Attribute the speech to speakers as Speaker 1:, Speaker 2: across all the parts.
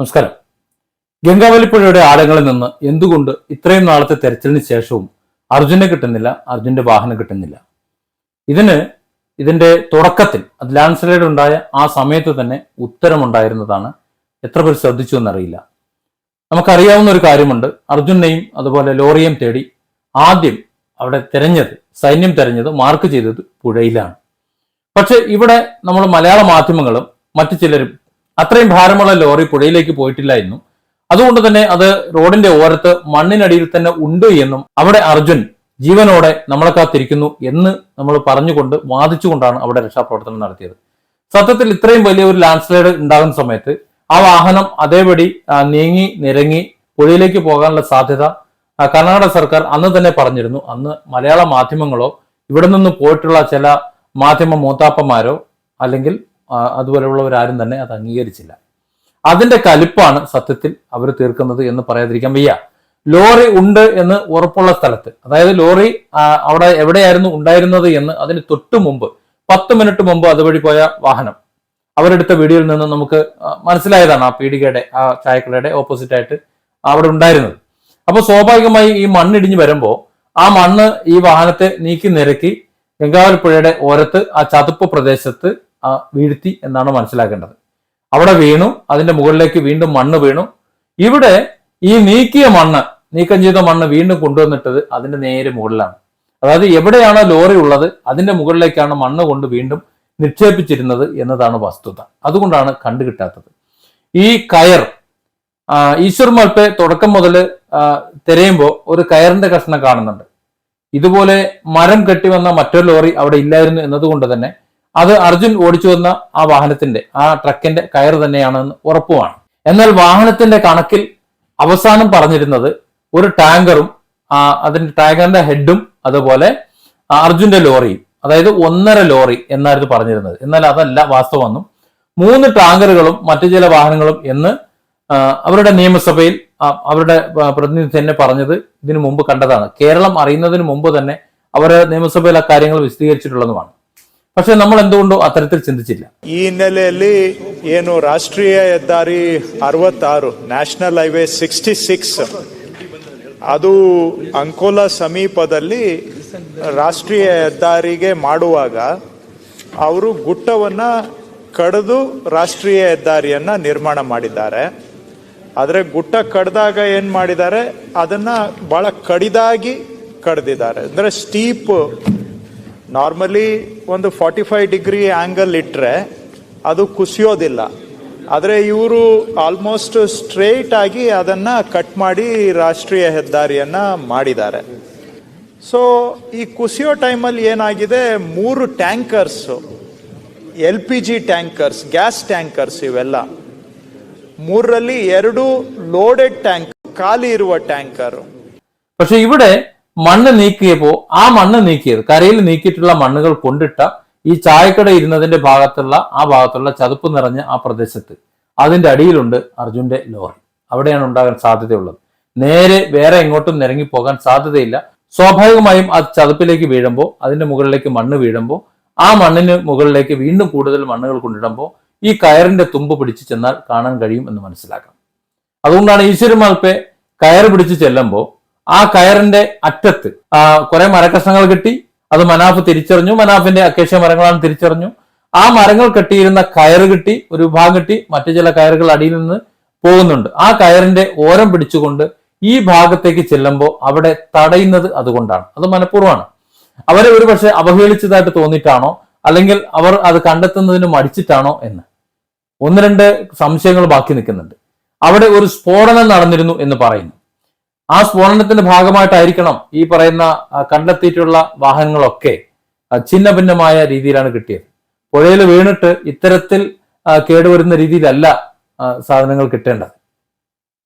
Speaker 1: നമസ്കാരം. ഗംഗാവലിപ്പുഴയുടെ ആഴങ്ങളിൽ നിന്ന് എന്തുകൊണ്ട് ഇത്രയും നാളത്തെ തെരച്ചിലിന് ശേഷവും അർജുനെ കിട്ടുന്നില്ല അർജുന്റെ വാഹനം കിട്ടുന്നില്ല? ഇതിന് ഇതിന്റെ തുടക്കത്തിൽ അത് ലാൻഡ് ഉണ്ടായ ആ സമയത്ത് തന്നെ ഉത്തരമുണ്ടായിരുന്നതാണ്. എത്ര പേർ ശ്രദ്ധിച്ചു എന്നറിയില്ല. നമുക്കറിയാവുന്ന ഒരു കാര്യമുണ്ട്. അർജുനെയും അതുപോലെ ലോറിയെയും തേടി ആദ്യം അവിടെ തെരഞ്ഞത് സൈന്യം തെരഞ്ഞത് മാർക്ക് ചെയ്തത് പുഴയിലാണ്. പക്ഷെ ഇവിടെ നമ്മൾ മലയാള മാധ്യമങ്ങളും മറ്റു ചിലരും അത്രയും ഭാരമുള്ള ലോറി പുഴയിലേക്ക് പോയിട്ടില്ല എന്നും അതുകൊണ്ട് തന്നെ അത് റോഡിന്റെ ഓരത്ത് മണ്ണിനടിയിൽ തന്നെ ഉണ്ട് എന്നും അവിടെ അർജുൻ ജീവനോടെ നമ്മളെ കാത്തിരിക്കുന്നു എന്ന് നമ്മൾ പറഞ്ഞുകൊണ്ട് വാദിച്ചുകൊണ്ടാണ് അവിടെ രക്ഷാപ്രവർത്തനം നടത്തിയത്. സത്യത്തിൽ ഇത്രയും വലിയ ഒരു ലാൻഡ് സ്ലൈഡ് ഉണ്ടാകുന്ന സമയത്ത് ആ വാഹനം അതേപടി നീങ്ങി നിരങ്ങി പുഴയിലേക്ക് പോകാനുള്ള സാധ്യത കർണാടക സർക്കാർ അന്ന് തന്നെ പറഞ്ഞിരുന്നു. അന്ന് മലയാള മാധ്യമങ്ങളോ ഇവിടെ നിന്ന് പോയിട്ടുള്ള ചില മാധ്യമ മൂത്താപ്പന്മാരോ അല്ലെങ്കിൽ അതുപോലെയുള്ളവരാരും തന്നെ അത് അംഗീകരിച്ചില്ല. അതിന്റെ കലിപ്പാണ് സത്യത്തിൽ അവർ തീർക്കുന്നത് എന്ന് പറയാതിരിക്കാൻ വയ്യ. ലോറി ഉണ്ട് എന്ന് ഉറപ്പുള്ള സ്ഥലത്ത് അതായത് ലോറി അവിടെ എവിടെയായിരുന്നു ഉണ്ടായിരുന്നത് എന്ന് അതിന് തൊട്ടു മുമ്പ് പത്ത് മിനിറ്റ് മുമ്പ് അതുവഴി പോയ വാഹനം. അവരെടുത്ത വീഡിയോയിൽ നിന്ന് നമുക്ക് മനസ്സിലായതാണ് ആ പീടികയുടെ ആ ചായക്കടയുടെ ഓപ്പോസിറ്റ് ആയിട്ട് അവിടെ ഉണ്ടായിരുന്നത്. അപ്പോൾ സ്വാഭാവികമായി ഈ മണ്ണിടിഞ്ഞ് വരുമ്പോൾ ആ മണ്ണ് ഈ വാഹനത്തെ നീക്കി നിരക്കി ഗംഗാവൽപ്പുഴയുടെ ഓരത്ത് ആ ചതുപ്പ് പ്രദേശത്ത് വീഴ്ത്തി എന്നാണ് മനസ്സിലാക്കേണ്ടത്. അവിടെ വീണു അതിന്റെ മുകളിലേക്ക് വീണ്ടും മണ്ണ് വീണു. ഇവിടെ ഈ നീക്കിയ മണ്ണ് നീക്കം ചെയ്ത മണ്ണ് വീണ്ടും കൊണ്ടുവന്നിട്ടത് അതിന്റെ നേരെ മുകളിലാണ്. അതായത് എവിടെയാണോ ലോറി ഉള്ളത് അതിന്റെ മുകളിലേക്കാണ് മണ്ണ് കൊണ്ട് വീണ്ടും നിക്ഷേപിച്ചിരുന്നത് എന്നതാണ് വസ്തുത. അതുകൊണ്ടാണ് കണ്ടുകിട്ടാത്തത്. ഈ കയർ ഈശ്വർ മൽപ്പെ തുടക്കം മുതൽ തിരയുമ്പോൾ ഒരു കയറിന്റെ കഷ്ണം കാണുന്നുണ്ട്. ഇതുപോലെ മരം കെട്ടി വന്ന മറ്റൊരു ലോറി അവിടെ ഇല്ലായിരുന്നു എന്നതുകൊണ്ട് തന്നെ അത് അർജുൻ ഓടിച്ചു വന്ന ആ വാഹനത്തിന്റെ ആ ട്രക്കിന്റെ കയർ തന്നെയാണെന്ന് ഉറപ്പുമാണ് എന്നാൽ വാഹനത്തിന്റെ കണക്കിൽ അവസാനം പറഞ്ഞിരുന്നത് ഒരു ടാങ്കറും അതിന്റെ ടാങ്കറിന്റെ ഹെഡും അതുപോലെ അർജുന്റെ ലോറിയും അതായത് ഒന്നര ലോറി എന്നായിരുന്നു പറഞ്ഞിരുന്നത്. എന്നാൽ അതല്ല വാസ്തവമെന്നും മൂന്ന് ടാങ്കറുകളും മറ്റു ചില വാഹനങ്ങളും എന്ന് അവരുടെ നിയമസഭയിൽ അവരുടെ പ്രതിനിധി തന്നെ പറഞ്ഞത് ഇതിനു മുമ്പ് കണ്ടതാണ്. കേരളം അറിയുന്നതിന് മുമ്പ് തന്നെ അവരുടെ നിയമസഭയിൽ ആ കാര്യങ്ങൾ വിശദീകരിച്ചിട്ടുള്ളതുമാണ്. പക്ഷെ നമ്മൾ എന്തുകൊണ്ടോ അത്തരത്തിൽ ചിന്തിച്ചില്ല
Speaker 2: ಈ ಹಿನ್ನೆಲೆಯಲ್ಲಿ ಏನು ರಾಷ್ಟ್ರೀಯ ಹೆದ್ದಾರಿ ಅರವತ್ತಾರು ನ್ಯಾಷನಲ್ ಹೈವೇ ಸಿಕ್ಸ್ಟಿ ಸಿಕ್ಸ್ ಅದು ಅಂಕೋಲಾ ಸಮೀಪದಲ್ಲಿ ರಾಷ್ಟ್ರೀಯ ಹೆದ್ದಾರಿಗೆ ಮಾಡುವಾಗ ಅವರು ಗುಟ್ಟವನ್ನ ಕಡಿದು ರಾಷ್ಟ್ರೀಯ ಹೆದ್ದಾರಿಯನ್ನ ನಿರ್ಮಾಣ ಮಾಡಿದ್ದಾರೆ ಆದರೆ ಗುಟ್ಟ ಕಡ್ದಾಗ ಏನ್ ಮಾಡಿದ್ದಾರೆ ಅದನ್ನ ಬಹಳ ಕಡಿದಾಗಿ ಕಡ್ದಿದ್ದಾರೆ ಅಂದ್ರೆ ಸ್ಟೀಪ್ ನಾರ್ಮಲಿ ಒಂದು ಫಾರ್ಟಿ ಫೈವ್ ಡಿಗ್ರಿ ಆಂಗಲ್ ಇಟ್ಟರೆ ಅದು ಕುಸಿಯೋದಿಲ್ಲ ಆದರೆ ಇವರು ಆಲ್ಮೋಸ್ಟ್ ಸ್ಟ್ರೇಟ್ ಆಗಿ ಅದನ್ನ ಕಟ್ ಮಾಡಿ ರಾಷ್ಟ್ರೀಯ ಹೆದ್ದಾರಿಯನ್ನ ಮಾಡಿದ್ದಾರೆ ಸೊ ಈ ಕುಸಿಯೋ ಟೈಮಲ್ಲಿ ಏನಾಗಿದೆ ಮೂರು tankers L P G tankers gas tankers ಇವೆಲ್ಲ ಮೂರರಲ್ಲಿ ಎರಡು ಲೋಡೆಡ್ ಟ್ಯಾಂಕ್ ಖಾಲಿ ಇರುವ ಟ್ಯಾಂಕರ್
Speaker 1: പക്ഷെ ഇവിടെ മണ്ണ് നീക്കിയപ്പോ ആ മണ്ണ് നീക്കിയത് കരയിൽ നീക്കിയിട്ടുള്ള മണ്ണുകൾ കൊണ്ടിട്ട ഈ ചായക്കട ഇരുന്നതിന്റെ ഭാഗത്തുള്ള ആ ഭാഗത്തുള്ള ചതുപ്പ് നിറഞ്ഞ ആ പ്രദേശത്ത്. അതിന്റെ അടിയിലുണ്ട് അർജുന്റെ ലോറി. അവിടെയാണ് ഉണ്ടാകാൻ സാധ്യതയുള്ളത്. നേരെ വേറെ എങ്ങോട്ടും നിരങ്ങി പോകാൻ സാധ്യതയില്ല. സ്വാഭാവികമായും ആ ചതുപ്പിലേക്ക് വീഴുമ്പോൾ അതിന്റെ മുകളിലേക്ക് മണ്ണ് വീഴുമ്പോൾ ആ മണ്ണിന് മുകളിലേക്ക് വീണ്ടും കൂടുതൽ മണ്ണുകൾ കൊണ്ടിടുമ്പോൾ ഈ കയറിന്റെ തുമ്പ് പിടിച്ചു ചെന്നാൽ കാണാൻ കഴിയും എന്ന് മനസ്സിലാക്കാം. അതുകൊണ്ടാണ് ഈശ്വരമാൽപ്പെ കയർ പിടിച്ചു ചെല്ലുമ്പോൾ ആ കയറിന്റെ അറ്റത്ത് കുറെ മരക്കഷ്ണങ്ങൾ കിട്ടി അത് മനാഫ് തിരിച്ചറിഞ്ഞു. മനാഫിന്റെ അക്കേഷ്യ മരങ്ങളാണ് തിരിച്ചറിഞ്ഞു. ആ മരങ്ങൾ കെട്ടിയിരുന്ന കയറ് കിട്ടി ഒരു ഭാഗം കിട്ടി മറ്റു ചില കയറുകൾ അടിയിൽ നിന്ന് പോകുന്നുണ്ട്. ആ കയറിന്റെ ഓരം പിടിച്ചുകൊണ്ട് ഈ ഭാഗത്തേക്ക് ചെല്ലുമ്പോൾ അവിടെ തടയുന്നത് അതുകൊണ്ടാണ്. അത് മനഃപൂർവമാണ്. അവരെ ഒരു പക്ഷെ അവഹേളിച്ചതായിട്ട് തോന്നിയിട്ടാണോ? അല്ലെങ്കിൽ അവർ അത് കണ്ടെത്തുന്നതിന് മടിച്ചിട്ടാണോ എന്ന്? ഒന്ന് രണ്ട് സംശയങ്ങൾ ബാക്കി നിൽക്കുന്നുണ്ട്. അവിടെ ഒരു സ്ഫോടനം നടന്നിരുന്നു എന്ന് പറയുന്നു. ആ സ്ഫോടനത്തിന്റെ ഭാഗമായിട്ടായിരിക്കണം ഈ പറയുന്ന കണ്ടെത്തിയിട്ടുള്ള വാഹനങ്ങളൊക്കെ ഛിന്ന ഭിന്നമായ രീതിയിലാണ് കിട്ടിയത്. പുഴയിൽ വീണിട്ട് ഇത്തരത്തിൽ കേടുവരുന്ന രീതിയിലല്ല സാധനങ്ങൾ കിട്ടേണ്ടത്.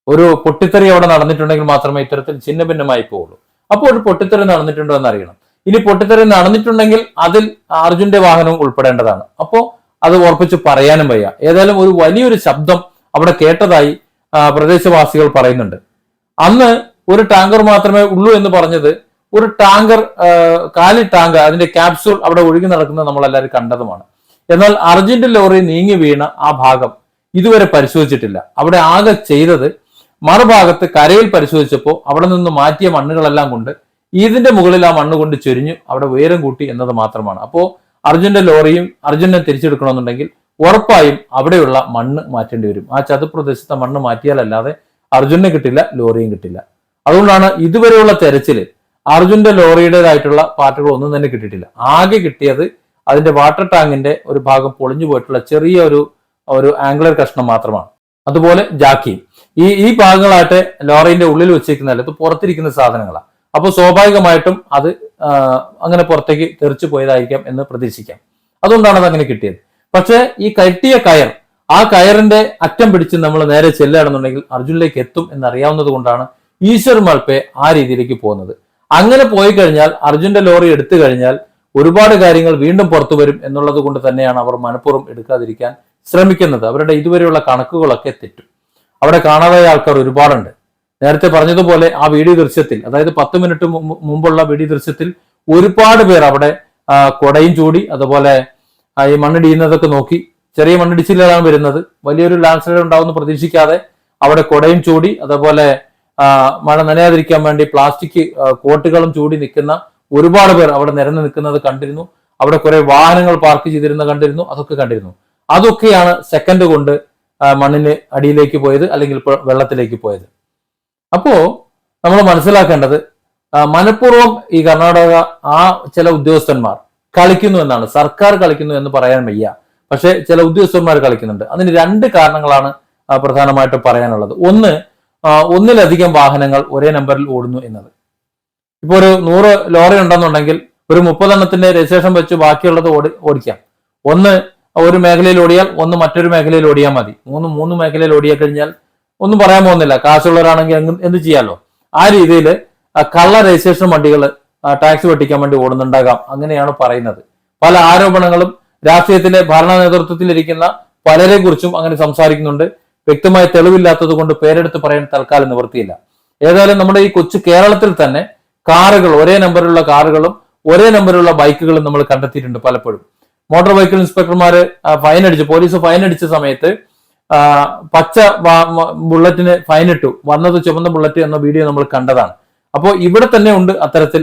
Speaker 1: ഒരു പൊട്ടിത്തെറി അവിടെ നടന്നിട്ടുണ്ടെങ്കിൽ മാത്രമേ ഇത്തരത്തിൽ ഛിന്ന ഭിന്നമായി പോവുള്ളൂ. അപ്പോൾ ഒരു പൊട്ടിത്തെറി നടന്നിട്ടുണ്ടോ എന്ന് അറിയണം ഇനി പൊട്ടിത്തെറി നടന്നിട്ടുണ്ടെങ്കിൽ അതിൽ അർജുന്റെ വാഹനവും ഉൾപ്പെടേണ്ടതാണ്. അപ്പോൾ അത് ഉറപ്പിച്ച് പറയാനും വയ്യ. ഏതായാലും ഒരു വലിയൊരു ശബ്ദം അവിടെ കേട്ടതായി പ്രദേശവാസികൾ പറയുന്നുണ്ട്. അന്ന് ഒരു ടാങ്കർ മാത്രമേ ഉള്ളൂ എന്ന് പറഞ്ഞത് ഒരു ടാങ്കർ കാലി ടാങ്കർ അതിന്റെ ക്യാപ്സൂൾ അവിടെ ഒഴുകി നടക്കുന്നത് നമ്മൾ എല്ലാവരും കണ്ടതുമാണ്. എന്നാൽ അർജന്റ് ലോറി നീങ്ങി വീണ ആ ഭാഗം ഇതുവരെ പരിശോധിച്ചിട്ടില്ല. അവിടെ ആകെ ചെയ്തത് മറുഭാഗത്ത് കരയിൽ പരിശോധിച്ചപ്പോൾ അവിടെ നിന്ന് മാറ്റിയ മണ്ണുകളെല്ലാം കൊണ്ട് ഇതിന്റെ മുകളിൽ ആ മണ്ണ് കൊണ്ട് ചൊരിഞ്ഞു അവിടെ ഉയരം കൂട്ടി എന്നത് മാത്രമാണ്. അപ്പോൾ അർജുന്റെ ലോറിയും അർജുനെ തിരിച്ചെടുക്കണമെന്നുണ്ടെങ്കിൽ ഉറപ്പായും അവിടെയുള്ള മണ്ണ് മാറ്റേണ്ടി വരും. ആ ചതുപ്രദേശത്തെ മണ്ണ് മാറ്റിയാലല്ലാതെ അർജുനെ കിട്ടില്ല ലോറിയും കിട്ടില്ല. അതുകൊണ്ടാണ് ഇതുവരെയുള്ള തെരച്ചിൽ അർജുന്റെ ലോറിയുടേതായിട്ടുള്ള പാർട്ടുകൾ ഒന്നും തന്നെ കിട്ടിയിട്ടില്ല. ആകെ കിട്ടിയത് അതിന്റെ വാട്ടർ ടാങ്കിന്റെ ഒരു ഭാഗം പൊളിഞ്ഞു പോയിട്ടുള്ള ചെറിയ ഒരു ഒരു ആംഗുലർ കഷ്ണം മാത്രമാണ്. അതുപോലെ ജാക്കി. ഈ ഈ ഭാഗങ്ങളായിട്ട് ലോറിന്റെ ഉള്ളിൽ വെച്ചിരിക്കുന്നതല്ല ഇത് പുറത്തിരിക്കുന്ന സാധനങ്ങളാണ്. അപ്പോൾ സ്വാഭാവികമായിട്ടും അത് അങ്ങനെ പുറത്തേക്ക് തെറിച്ചു പോയതായിരിക്കാം എന്ന് പ്രതീക്ഷിക്കാം. അതുകൊണ്ടാണ് അത് അങ്ങനെ കിട്ടിയത്. പക്ഷേ ഈ കെട്ടിയ കയർ ആ കയറിന്റെ അറ്റം പിടിച്ച് നമ്മൾ നേരെ ചെല്ലുകയാണെന്നുണ്ടെങ്കിൽ അർജുനിലേക്ക് എത്തും എന്നറിയാവുന്നത് കൊണ്ടാണ് ഈശ്വർ മൽപ്പെ ആ രീതിയിലേക്ക് പോകുന്നത്. അങ്ങനെ പോയി കഴിഞ്ഞാൽ അർജുന്റെ ലോറി എടുത്തു കഴിഞ്ഞാൽ ഒരുപാട് കാര്യങ്ങൾ വീണ്ടും പുറത്തു വരും എന്നുള്ളത് കൊണ്ട് തന്നെയാണ് അവർ മനഃപൂർവം എടുക്കാതിരിക്കാൻ ശ്രമിക്കുന്നത്. അവരുടെ ഇതുവരെയുള്ള കണക്കുകളൊക്കെ തെറ്റും. അവിടെ കാണാതായ ആൾക്കാർ ഒരുപാടുണ്ട്. നേരത്തെ പറഞ്ഞതുപോലെ ആ വീഡിയോ ദൃശ്യത്തിൽ അതായത് പത്ത് മിനിറ്റ് മുമ്പ് മുമ്പുള്ള വീഡിയോ ദൃശ്യത്തിൽ ഒരുപാട് പേർ അവിടെ കൊടയും ചൂടി അതുപോലെ ഈ മണ്ണിടിയുന്നതൊക്കെ നോക്കി ചെറിയ മണ്ണിടിച്ചിലാണ് വരുന്നത്. വലിയൊരു ലാൻഡ് സ്ലൈഡ് ഉണ്ടാവുമെന്ന് പ്രതീക്ഷിക്കാതെ അവിടെ കൊടയും ചൂടി അതുപോലെ മഴ നനയാതിരിക്കാൻ വേണ്ടി പ്ലാസ്റ്റിക് കോട്ടുകളും ചൂടി നിൽക്കുന്ന ഒരുപാട് പേർ അവിടെ നിരന്ന് നിൽക്കുന്നത് കണ്ടിരുന്നു. അവിടെ കുറെ വാഹനങ്ങൾ പാർക്ക് ചെയ്തിരുന്ന കണ്ടിരുന്നു അതൊക്കെ കണ്ടിരുന്നു. അതൊക്കെയാണ് സെക്കൻഡ് കൊണ്ട് മണ്ണിന് അടിയിലേക്ക് പോയത് അല്ലെങ്കിൽ വെള്ളത്തിലേക്ക് പോയത്. അപ്പോ നമ്മൾ മനസ്സിലാക്കേണ്ടത് മനഃപൂർവം ഈ കർണാടക ആ ചില ഉദ്യോഗസ്ഥന്മാർ കളിക്കുന്നു എന്നാണ്. സർക്കാർ കളിക്കുന്നു എന്ന് പറയാൻ വയ്യ. പക്ഷെ ചില ഉദ്യോഗസ്ഥന്മാർ കളിക്കുന്നുണ്ട്. അതിന് രണ്ട് കാരണങ്ങളാണ് പ്രധാനമായിട്ട് പറയാനുള്ളത്. ഒന്ന് ഒന്നിലധികം വാഹനങ്ങൾ ഒരേ നമ്പറിൽ ഓടുന്നു എന്നത്. ഇപ്പോൾ ഒരു നൂറ് ലോറി ഉണ്ടെന്നുണ്ടെങ്കിൽ ഒരു മുപ്പതെണ്ണത്തിന്റെ രജിസ്ട്രേഷൻ വെച്ച് ബാക്കിയുള്ളത് ഓടി ഓടിക്കാം. ഒന്ന് ഒരു മേഖലയിൽ ഓടിയാൽ ഒന്ന് മറ്റൊരു മേഖലയിൽ ഓടിയാൽ മതി. മൂന്ന് മൂന്ന് മേഖലയിൽ ഓടിയാൽ കഴിഞ്ഞാൽ ഒന്നും പറയാൻ പോകുന്നില്ല. കാശുള്ളവരാണെങ്കിൽ എന്ത് ചെയ്യാലോ? ആ രീതിയിൽ കള്ള രജിസ്ട്രേഷൻ വണ്ടികൾ ടാക്സ് വെട്ടിക്കാൻ വേണ്ടി ഓടുന്നുണ്ടാകാം. അങ്ങനെയാണ് പറയുന്നത്. പല ആരോപണങ്ങളും രാഷ്ട്രീയത്തിലെ ഭരണ നേതൃത്വത്തിലിരിക്കുന്ന പലരെ കുറിച്ചും അങ്ങനെ സംസാരിക്കുന്നുണ്ട്. വ്യക്തമായ തെളിവില്ലാത്തത് കൊണ്ട് പേരെടുത്ത് പറയാൻ തൽക്കാലം നിവൃത്തിയില്ല. ഏതായാലും നമ്മുടെ ഈ കൊച്ചു കേരളത്തിൽ തന്നെ കാറുകൾ ഒരേ നമ്പറിലുള്ള കാറുകളും ഒരേ നമ്പറിലുള്ള ബൈക്കുകളും നമ്മൾ കണ്ടെത്തിയിട്ടുണ്ട് പലപ്പോഴും. മോട്ടോർ വെഹിക്കിൾ ഇൻസ്പെക്ടർമാർ ഫൈൻ അടിച്ചു പോലീസ് ഫൈൻ അടിച്ച സമയത്ത് പച്ച ബുള്ളറ്റിന് ഇട്ടു. വന്നത് ചുവന്ന ബുള്ളറ്റ് എന്ന വീഡിയോ നമ്മൾ കണ്ടതാണ്. അപ്പോൾ ഇവിടെ തന്നെ ഉണ്ട് അത്തരത്തിൽ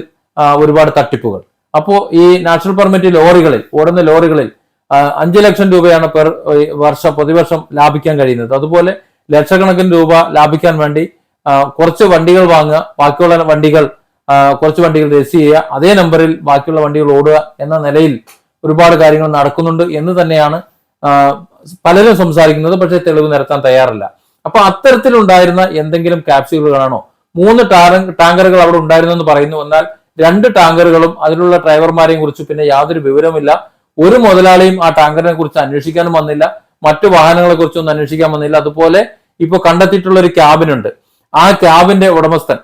Speaker 1: ഒരുപാട് തട്ടിപ്പുകൾ. അപ്പോൾ ഈ നാഷണൽ പെർമിറ്റ് ലോറികളിൽ ഓടുന്ന ലോറികളിൽ അഞ്ച് ലക്ഷം രൂപയാണ് പെർ വർഷം പ്രതിവർഷം ലാഭിക്കാൻ കഴിയുന്നത്. അതുപോലെ ലക്ഷക്കണക്കിന് രൂപ ലാഭിക്കാൻ വേണ്ടി കുറച്ച് വണ്ടികൾ വാങ്ങുക ബാക്കിയുള്ള വണ്ടികൾ കുറച്ച് വണ്ടികൾ രജിസ്റ്റർ ചെയ്യുക അതേ നമ്പറിൽ ബാക്കിയുള്ള വണ്ടികൾ ഓടുക എന്ന നിലയിൽ ഒരുപാട് കാര്യങ്ങൾ നടക്കുന്നുണ്ട് എന്ന് തന്നെയാണ് പലരും സംസാരിക്കുന്നത് പക്ഷേ തെളിവ് നിരത്താൻ തയ്യാറില്ല. അപ്പൊ അത്തരത്തിലുണ്ടായിരുന്ന എന്തെങ്കിലും ക്യാപ്സ്യൂളുകളാണോ? മൂന്ന് ടാങ്കറുകൾ അവിടെ ഉണ്ടായിരുന്നു എന്ന് പറയുന്നു. എന്നാൽ രണ്ട് ടാങ്കറുകളും അതിലുള്ള ഡ്രൈവർമാരെയും കുറിച്ച് പിന്നെ യാതൊരു വിവരമില്ല ഒരു മുതലാളിയും ആ ടാങ്കറിനെ കുറിച്ച് അന്വേഷിക്കാനും വന്നില്ല. മറ്റു വാഹനങ്ങളെ കുറിച്ചൊന്നും അന്വേഷിക്കാൻ വന്നില്ല. അതുപോലെ ഇപ്പൊ കണ്ടെത്തിയിട്ടുള്ള ഒരു ക്യാബിനുണ്ട്. ആ ക്യാബിന്റെ ഉടമസ്ഥൻ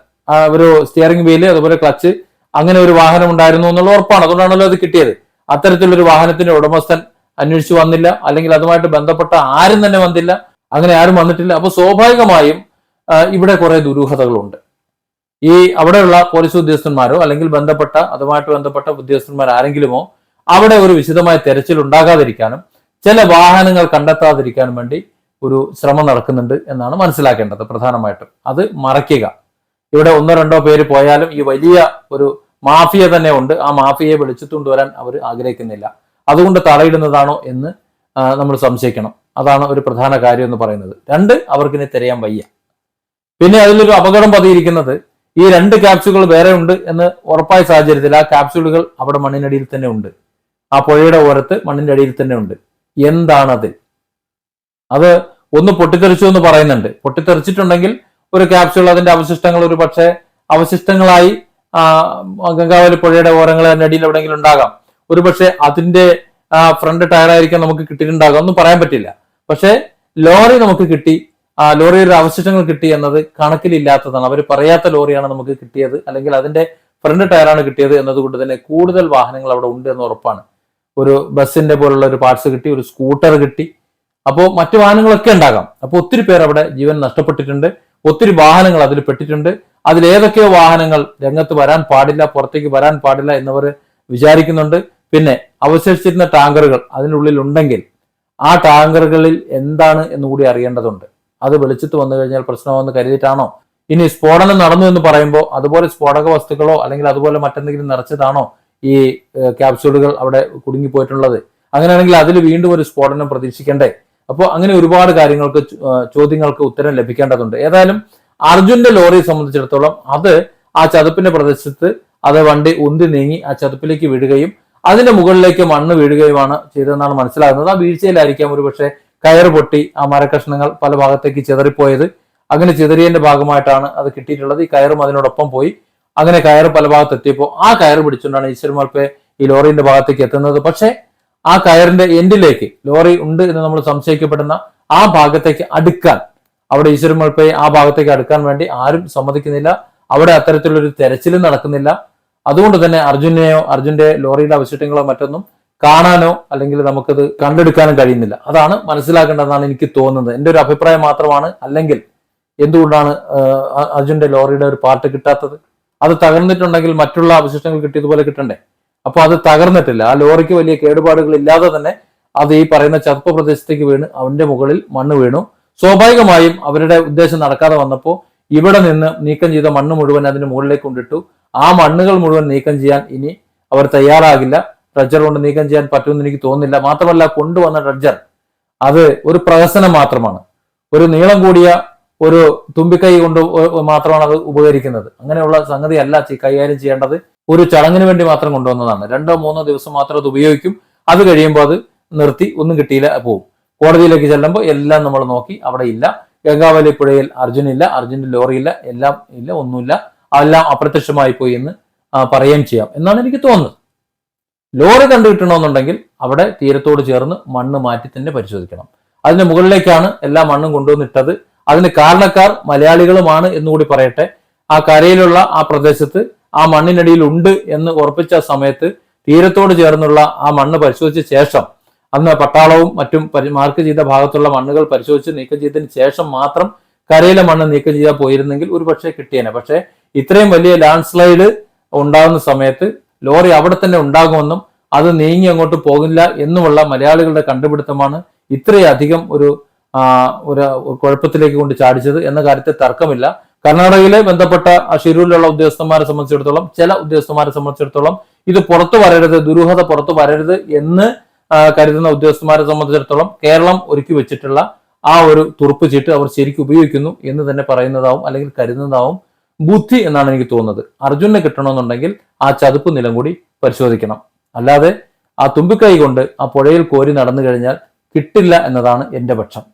Speaker 1: ഒരു സ്റ്റിയറിംഗ് വീൽ അതുപോലെ ക്ലച്ച് അങ്ങനെ ഒരു വാഹനം ഉണ്ടായിരുന്നു എന്നുള്ള ഉറപ്പാണ്. അതുകൊണ്ടാണല്ലോ അത് കിട്ടിയത്. അത്തരത്തിലൊരു വാഹനത്തിന്റെ ഉടമസ്ഥൻ അന്വേഷിച്ചു വന്നില്ല. അല്ലെങ്കിൽ അതുമായിട്ട് ബന്ധപ്പെട്ട ആരും തന്നെ വന്നില്ല. അങ്ങനെ ആരും വന്നിട്ടില്ല. അപ്പൊ സ്വാഭാവികമായും ഇവിടെ കുറെ ദുരൂഹതകളുണ്ട്. ഈ അവിടെയുള്ള പോലീസ് ഉദ്യോഗസ്ഥന്മാരോ അല്ലെങ്കിൽ ബന്ധപ്പെട്ട അതുമായിട്ട് ബന്ധപ്പെട്ട ഉദ്യോഗസ്ഥന്മാർ ആരെങ്കിലുമോ അവിടെ ഒരു വിശദമായ തെരച്ചിൽ ഉണ്ടാകാതിരിക്കാനും ചില വാഹനങ്ങൾ കണ്ടെത്താതിരിക്കാനും വേണ്ടി ഒരു ശ്രമം നടക്കുന്നുണ്ട് എന്നാണ് മനസ്സിലാക്കേണ്ടത് പ്രധാനമായിട്ടും. അത് മറയ്ക്കുക. ഇവിടെ ഒന്നോ രണ്ടോ പേര് പോയാലും ഈ വലിയ ഒരു മാഫിയ തന്നെ ഉണ്ട്. ആ മാഫിയയെ വെളിച്ചത്തുകൊണ്ടുവരാൻ അവർ ആഗ്രഹിക്കുന്നില്ല. അതുകൊണ്ട് തടയിടുന്നതാണോ എന്ന് നമ്മൾ സംശയിക്കണം. അതാണ് ഒരു പ്രധാന കാര്യം എന്ന് പറയുന്നത്. രണ്ട് അവർക്കിനി തിരയാൻ വയ്യ. പിന്നെ അതിലൊരു അപകടം പതിയിരിക്കുന്നത് ഈ രണ്ട് ക്യാപ്സ്യൂളുകൾ വേറെ ഉണ്ട് എന്ന് ഉറപ്പായ സാഹചര്യത്തിൽ ആ ക്യാപ്സ്യൂളുകൾ അവിടെ മണ്ണിനടിയിൽ തന്നെ ഉണ്ട്. ആ പുഴയുടെ ഓരത്ത് മണ്ണിന്റെ അടിയിൽ തന്നെ ഉണ്ട്. എന്താണത്? അത് ഒന്ന് പൊട്ടിത്തെറിച്ചു എന്ന് പറയുന്നുണ്ട്. പൊട്ടിത്തെറിച്ചിട്ടുണ്ടെങ്കിൽ ഒരു ക്യാപ്സ്യൂൾ അതിന്റെ അവശിഷ്ടങ്ങൾ ഒരു പക്ഷേ അവശിഷ്ടങ്ങളായി ഗംഗാവലി പുഴയുടെ ഓരങ്ങൾ അതിന്റെ അടിയിൽ എവിടെയെങ്കിലും ഉണ്ടാകാം. ഒരു പക്ഷേ അതിന്റെ ഫ്രണ്ട് ടയറായിരിക്കാം നമുക്ക് കിട്ടിയിട്ടുണ്ടാകാം ഒന്നും പറയാൻ പറ്റില്ല. പക്ഷേ ലോറി നമുക്ക് കിട്ടി. ആ ലോറിയുടെ അവശിഷ്ടങ്ങൾ കിട്ടി എന്നത് കണക്കിലില്ലാത്തതാണ്. അവർ പറയാത്ത ലോറിയാണ് നമുക്ക് കിട്ടിയത്. അല്ലെങ്കിൽ അതിന്റെ ഫ്രണ്ട് ടയറാണ് കിട്ടിയത് എന്നതുകൊണ്ട് തന്നെ കൂടുതൽ വാഹനങ്ങൾ അവിടെ ഉണ്ട് എന്ന് ഉറപ്പാണ്. ഒരു ബസ്സിന്റെ പോലുള്ള ഒരു പാർട്സ് കിട്ടി ഒരു സ്കൂട്ടർ കിട്ടി. അപ്പോൾ മറ്റു വാഹനങ്ങളൊക്കെ ഉണ്ടാകാം. അപ്പോൾ ഒത്തിരി പേർ അവിടെ ജീവൻ നഷ്ടപ്പെട്ടിട്ടുണ്ട്. ഒത്തിരി വാഹനങ്ങൾ അതിൽ പെട്ടിട്ടുണ്ട്. അതിലേതൊക്കെയോ വാഹനങ്ങൾ രംഗത്ത് വരാൻ പാടില്ല പുറത്തേക്ക് വരാൻ പാടില്ല എന്നവർ വിചാരിക്കുന്നുണ്ട്. പിന്നെ അവശേഷിച്ചിരുന്ന ടാങ്കറുകൾ അതിനുള്ളിൽ ഉണ്ടെങ്കിൽ ആ ടാങ്കറുകളിൽ എന്താണ് എന്നുകൂടി അറിയേണ്ടതുണ്ട്. അത് വെളിച്ചത്ത് വന്നു കഴിഞ്ഞാൽ പ്രശ്നമാണെന്ന് കരുതിയിട്ടാണോ? ഇനി സ്ഫോടനം നടന്നു എന്ന് പറയുമ്പോൾ അതുപോലെ സ്ഫോടക വസ്തുക്കളോ അല്ലെങ്കിൽ അതുപോലെ മറ്റെന്തെങ്കിലും നിറച്ചതാണോ? ഈ ക്യാപ്സ്യൂളുകൾ അവിടെ കുടുങ്ങിപ്പോയിട്ടുള്ളത്. അങ്ങനെയാണെങ്കിൽ അതിൽ വീണ്ടും ഒരു സ്ഫോടനം പ്രതീക്ഷിക്കണ്ടേ? അപ്പോൾ അങ്ങനെ ഒരുപാട് കാര്യങ്ങൾക്ക് ചോദ്യങ്ങൾക്ക് ഉത്തരം ലഭിക്കേണ്ടതുണ്ട്. ഏതായാലും അർജുന്റെ ലോറിയെ സംബന്ധിച്ചിടത്തോളം അത് ആ ചതുപ്പിന്റെ പ്രദേശത്ത് അത് വണ്ടി ഉന്തി നീങ്ങി ആ ചതുപ്പിലേക്ക് വീഴുകയും അതിന്റെ മുകളിലേക്ക് മണ്ണ് വീഴുകയുമാണ് ചെയ്തതെന്നാണ് മനസ്സിലാകുന്നത്. ആ വീഴ്ചയിലായിരിക്കാം ഒരു പക്ഷേ കയർ പൊട്ടി ആ മരക്കഷ്ണങ്ങൾ പല ഭാഗത്തേക്ക് ചിതറിപ്പോയത്. അങ്ങനെ ചിതറിയതിന്റെ ഭാഗമായിട്ടാണ് അത് കിട്ടിയിട്ടുള്ളത്. ഈ കയറും അതിനോടൊപ്പം പോയി. അങ്ങനെ കയർ പല ഭാഗത്ത് എത്തിയപ്പോൾ ആ കയർ പിടിച്ചുകൊണ്ടാണ് ഈശ്വരൻ മൽപ്പെ ഈ ലോറിന്റെ ഭാഗത്തേക്ക് എത്തുന്നത്. പക്ഷേ ആ കയറിന്റെ എൻഡിലേക്ക് ലോറി ഉണ്ട് എന്ന് നമ്മൾ സംശയിക്കപ്പെടുന്ന ആ ഭാഗത്തേക്ക് അടുക്കാൻ അവിടെ ഈശ്വരൻ മൽപ്പയെ ആ ഭാഗത്തേക്ക് അടുക്കാൻ വേണ്ടി ആരും സമ്മതിക്കുന്നില്ല. അവിടെ അത്തരത്തിലൊരു തെരച്ചിലും നടക്കുന്നില്ല. അതുകൊണ്ട് തന്നെ അർജുനെയോ അർജുന്റെ ലോറിയുടെ അവശിഷ്ടങ്ങളോ മറ്റൊന്നും കാണാനോ അല്ലെങ്കിൽ നമുക്കത് കണ്ടെടുക്കാനും കഴിയുന്നില്ല. അതാണ് മനസ്സിലാക്കേണ്ടതെന്നാണ് എനിക്ക് തോന്നുന്നത്. എന്റെ ഒരു അഭിപ്രായം മാത്രമാണ്. അല്ലെങ്കിൽ എന്തുകൊണ്ടാണ് അർജുന്റെ ലോറിയുടെ ഒരു പാർട്ട് കിട്ടാത്തത്? അത് തകർന്നിട്ടുണ്ടെങ്കിൽ മറ്റുള്ള അവശിഷ്ടങ്ങൾ കിട്ടിയതുപോലെ കിട്ടണ്ടേ? അപ്പോൾ അത് തകർന്നിട്ടില്ല. ആ ലോറിക്ക് വലിയ കേടുപാടുകൾ ഇല്ലാതെ തന്നെ അത് ഈ പറയുന്ന ചതുപ്പ് പ്രദേശത്തേക്ക് വീണ് അവന്റെ മുകളിൽ മണ്ണ് വീണു. സ്വാഭാവികമായും അവരുടെ ഉദ്ദേശം നടക്കാതെ വന്നപ്പോൾ ഇവിടെ നിന്ന് നീക്കം ചെയ്ത മണ്ണ് മുഴുവൻ അതിന് മുകളിലേക്ക് കൊണ്ടിട്ടു. ആ മണ്ണുകൾ മുഴുവൻ നീക്കം ചെയ്യാൻ ഇനി അവർ തയ്യാറാകില്ല. ഡ്രഡ്ജർ കൊണ്ട് നീക്കം ചെയ്യാൻ പറ്റുമെന്ന് എനിക്ക് തോന്നുന്നില്ല. മാത്രമല്ല കൊണ്ടുവന്ന ഡ്രഡ്ജർ അത് ഒരു പ്രഹസനം മാത്രമാണ്. ഒരു നീളം കൂടിയ ഒരു തുമ്പിക്കൈ കൊണ്ട് മാത്രമാണ് അത് ഉപകരിക്കുന്നത്. അങ്ങനെയുള്ള സംഗതി അല്ല കൈകാര്യം ചെയ്യേണ്ടത്. ഒരു ചടങ്ങിന് വേണ്ടി മാത്രം കൊണ്ടുവന്നതാണ്. രണ്ടോ മൂന്നോ ദിവസം മാത്രം അത് ഉപയോഗിക്കും. അത് കഴിയുമ്പോൾ അത് നിർത്തി ഒന്നും കിട്ടിയില്ല പോവും. കോടതിയിലേക്ക് ചെല്ലുമ്പോൾ എല്ലാം നമ്മൾ നോക്കി. അവിടെ ഇല്ല. ഗംഗാവലി പുഴയിൽ അർജുനില്ല അർജുന്റെ ലോറിയില്ല. എല്ലാം ഇല്ല. ഒന്നുമില്ല. അതെല്ലാം അപ്രത്യക്ഷമായി പോയി എന്ന് പറയുകയും ചെയ്യാം. എന്നാണ് എനിക്ക് തോന്നുന്നത്. ലോറി കണ്ടു കിട്ടണമെന്നുണ്ടെങ്കിൽ അവിടെ തീരത്തോട് ചേർന്ന് മണ്ണ് മാറ്റി തന്നെ പരിശോധിക്കണം. അതിന് മുകളിലേക്കാണ് എല്ലാ മണ്ണും കൊണ്ടുവന്നിട്ടത്. അതിന് കാരണക്കാർ മലയാളികളുമാണ് എന്നുകൂടി പറയട്ടെ. ആ കരയിലുള്ള ആ പ്രദേശത്ത് ആ മണ്ണിനടിയിൽ ഉണ്ട് എന്ന് ഉറപ്പിച്ച സമയത്ത് തീരത്തോട് ചേർന്നുള്ള ആ മണ്ണ് പരിശോധിച്ച ശേഷം അന്ന് പട്ടാളവും മറ്റും മാർക്ക് ചെയ്ത ഭാഗത്തുള്ള മണ്ണുകൾ പരിശോധിച്ച് നീക്കം ചെയ്തതിന് ശേഷം മാത്രം കരയിലെ മണ്ണ് നീക്കം ചെയ്യാൻ പോയിരുന്നെങ്കിൽ ഒരു പക്ഷേ കിട്ടിയേനെ. പക്ഷേ ഇത്രയും വലിയ ലാൻഡ് സ്ലൈഡ് ഉണ്ടാകുന്ന സമയത്ത് ലോറി അവിടെ തന്നെ ഉണ്ടാകുമെന്നും അത് നീങ്ങി അങ്ങോട്ട് പോകില്ല എന്നുമുള്ള മലയാളികളുടെ കണ്ടുപിടുത്തമാണ് ഇത്രയധികം ഒരു ഒരു കുഴപ്പത്തിലേക്ക് കൊണ്ട് ചാടിച്ചത് എന്ന കാര്യത്തിൽ തർക്കമില്ല. കർണാടകയിലെ ബന്ധപ്പെട്ട ഷിരൂരിലുള്ള ഉദ്യോഗസ്ഥന്മാരെ സംബന്ധിച്ചിടത്തോളം ചില ഉദ്യോഗസ്ഥന്മാരെ സംബന്ധിച്ചിടത്തോളം ഇത് പുറത്തു വരരുത് ദുരൂഹത പുറത്തു വരരുത് എന്ന് കരുതുന്ന ഉദ്യോഗസ്ഥന്മാരെ സംബന്ധിച്ചിടത്തോളം കേരളം ഒരുക്കി വെച്ചിട്ടുള്ള ആ ഒരു തുറുപ്പ് ചീട്ട് അവർ ശരിക്കും ഉപയോഗിക്കുന്നു എന്ന് തന്നെ പറയുന്നതാവും അല്ലെങ്കിൽ കരുതുന്നതാവും ബുദ്ധി എന്നാണ് എനിക്ക് തോന്നുന്നത്. അർജുനെ കിട്ടണമെന്നുണ്ടെങ്കിൽ ആ ചതുപ്പ് നിലം കൂടി പരിശോധിക്കണം. അല്ലാതെ ആ തുമ്പിക്കൈ കൊണ്ട് ആ പുഴയിൽ കോരി നടന്നു കഴിഞ്ഞാൽ കിട്ടില്ല എന്നതാണ് എന്റെ പക്ഷം.